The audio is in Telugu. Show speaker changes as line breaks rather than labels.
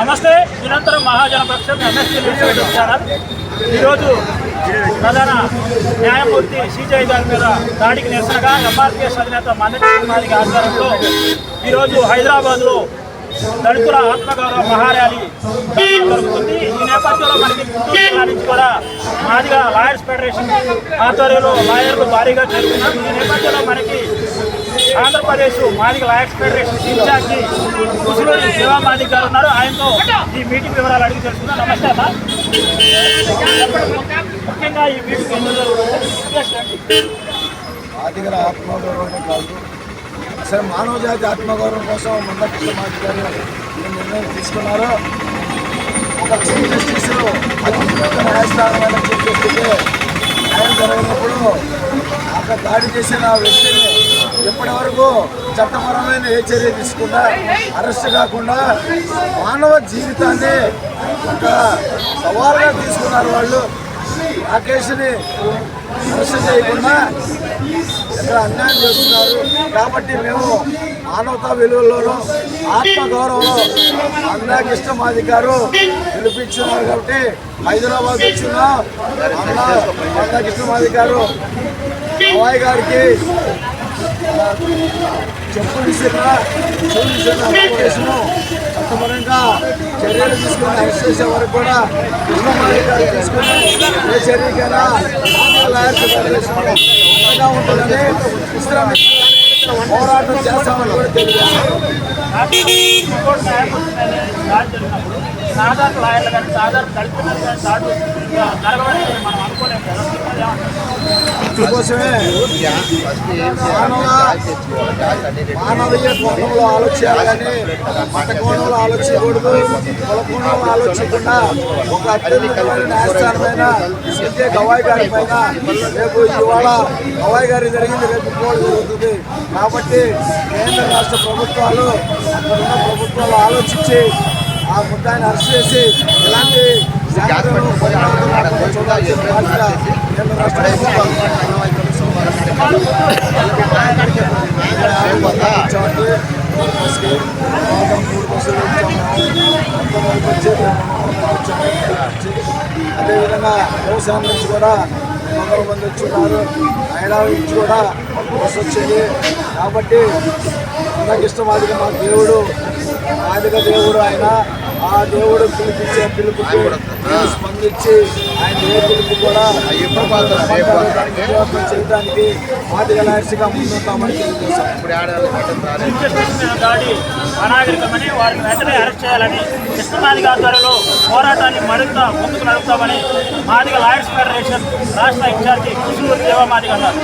నమస్తే. నిరంతరం మహాజన పక్షం ఎంఎస్సీ న్యూస్ ఛానల్ ఈరోజు ప్రధాన న్యాయమూర్తి సిజై గారి మీద దాడికి నిరసనగా ఎంఆర్పిఎస్ అధినేత మందటి ఆధ్వర్యంలో ఈరోజు హైదరాబాద్లో దళితుల ఆత్మగౌరవ మహార్యాలీ జరుగుతుంది. ఈ నేపథ్యంలో మనకి గుంటూరు జిల్లా నుంచి కూడా మాదిగా లాయర్స్ ఫెడరేషన్ ఆధ్వర్యంలో లాయర్లు భారీగా జరుగుతున్నారు. ఈ నేపథ్యంలో మనకి Andhra Pradesh Madiga lawyers federation incharge Kusuluri Siva Madig garu ఉన్నారు. ఆయనతో ఈ మీటింగ్ వివరాలు అడిగి తెలుసుకుందాం. నమస్తే అన్న ముఖ్యంగా ఈ మీటింగ్ ఎందుకు
ఆత్మగౌరవమే కాదు. అసలు మానవ జాతి ఆత్మగౌరవం కోసం మందకృష్ణ మాది గారు ఈ నిర్ణయం తీసుకున్నారు ఒక చీఫ్ జస్టిస్ అత్యున్నత న్యాయస్థానమైన చీఫ్ జస్టిస్ న్యాయం జరిగినప్పుడు అక్కడ దాడి చేసిన వ్యక్తిని ఇప్పటి వరకు చట్టపరమైన ఏ చర్య తీసుకుండా అరెస్ట్ కాకుండా మానవ జీవితాన్ని ఒక సవాల్గా తీసుకున్నారు వాళ్ళు. ఆ కేసుని అరెస్ట్ చేయకుండా ఇక్కడ అన్యాయం చేస్తున్నారు. కాబట్టి మేము మానవతా విలువల్లోనూ ఆత్మగౌరవంలో అందరికి ఇష్టం అధికారు పిలిపించున్నారు కాబట్టి హైదరాబాద్ వచ్చిన. అన్న అందరికి ఇష్టం అధికారు అమ్మాయి గారికి చెప్పు విసిరిన చెవు విసిరిన కేసును చట్టపరంగా చర్యలు తీసుకుని అరెస్ట్ చేసే వరకు కూడా కృష్ణమారి తీసుకుని ఏ చర్యకైనా ఉంటుందని విశ్రామించి పోరాటం చేస్తామని కూడా తెలియజేస్తాం.
సాధారణ లాయర్లు కానీ సాధారణ దళితులు కానీ దాడు జరగవని మనం అనుకోలేము. కదా
అందుకోసమే మానవీయ కోణంలో ఆలోచించాలని మత కోణంలో ఆలోచించకూడదు కుల కోణంలో ఆలోచించకుండా ఒక అత్యధికమైన న్యాయస్థానమైన సిద్ధే గవాయి గారి పైన రేపు ఇవాళ గవాయి గారి జరిగింది రేపు ఇంకోటి జరుగుతుంది. కాబట్టి కేంద్ర రాష్ట్ర ప్రభుత్వాలు అక్కడ ఉన్న ప్రభుత్వాలు ఆలోచించి ఆ ముద్దాన్ని అరెస్ట్ చేసి ఇలాంటి అదేవిధంగా వ్యవసాయం నుంచి కూడా వందల మంది వచ్చున్నారు. హైదరాబాద్ నుంచి కూడా బస్సు వచ్చింది. కాబట్టి నాకు ఇష్టమాదిగా మా దేవుడు ఆదిగా దేవుడు ఆయన ఆ దేవుడు పిలిపించే పిలుపుకి మేము స్పందించి ఆయన ఏ పిలుపు కూడా చేయడానికి మాదిగా లాయర్స్గా ముందుంటామని
దాడి అనాగరికమని వారిని వెంటనే అరెస్ట్ చేయాలని కృష్ణమాదిగ ఆధ్వర్యంలో పోరాటాన్ని మరింత ముందుకు నడుపుతామని మాదిగ లాయర్స్ ఫెడరేషన్ రాష్ట్ర ఇన్ఛార్జి కుసూరు దేవమాదిగ అన్నారు.